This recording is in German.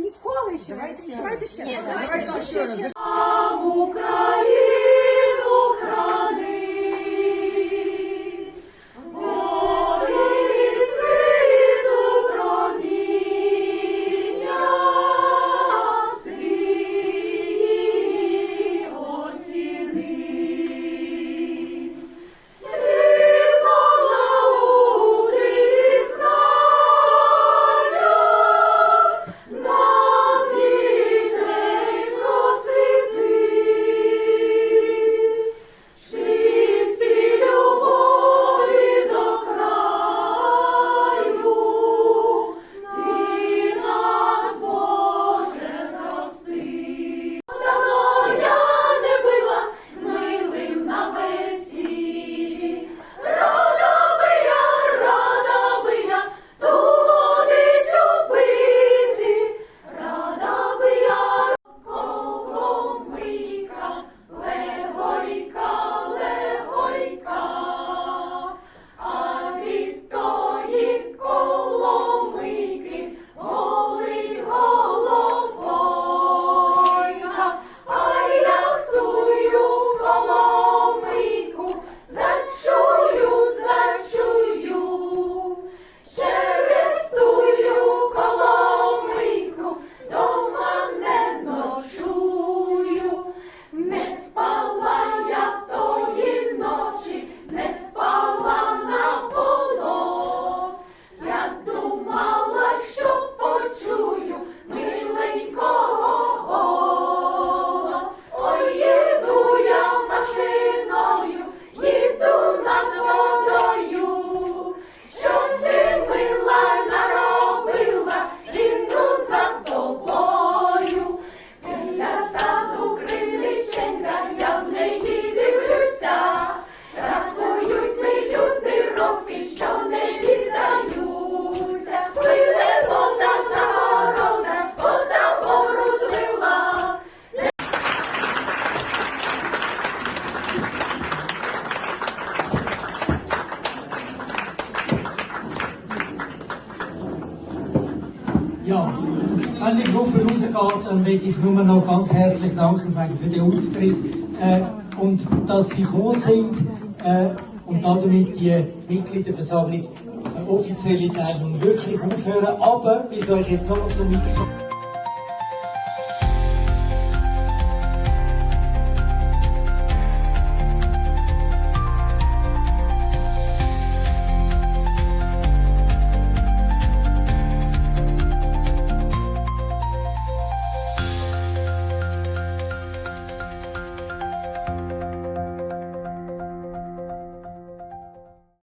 ніколи еще, давайте ще раз. Давайте ще раз. Ja, wenn die Gruppe rausgeht, dann möchte ich nur noch ganz herzlich danken sagen für den Auftritt äh, und dass Sie gekommen sind äh, und damit die Mitgliederversammlung äh, offizielle Teilung wirklich aufhören. Aber, wie soll ich jetzt nochmal so Mikrofon...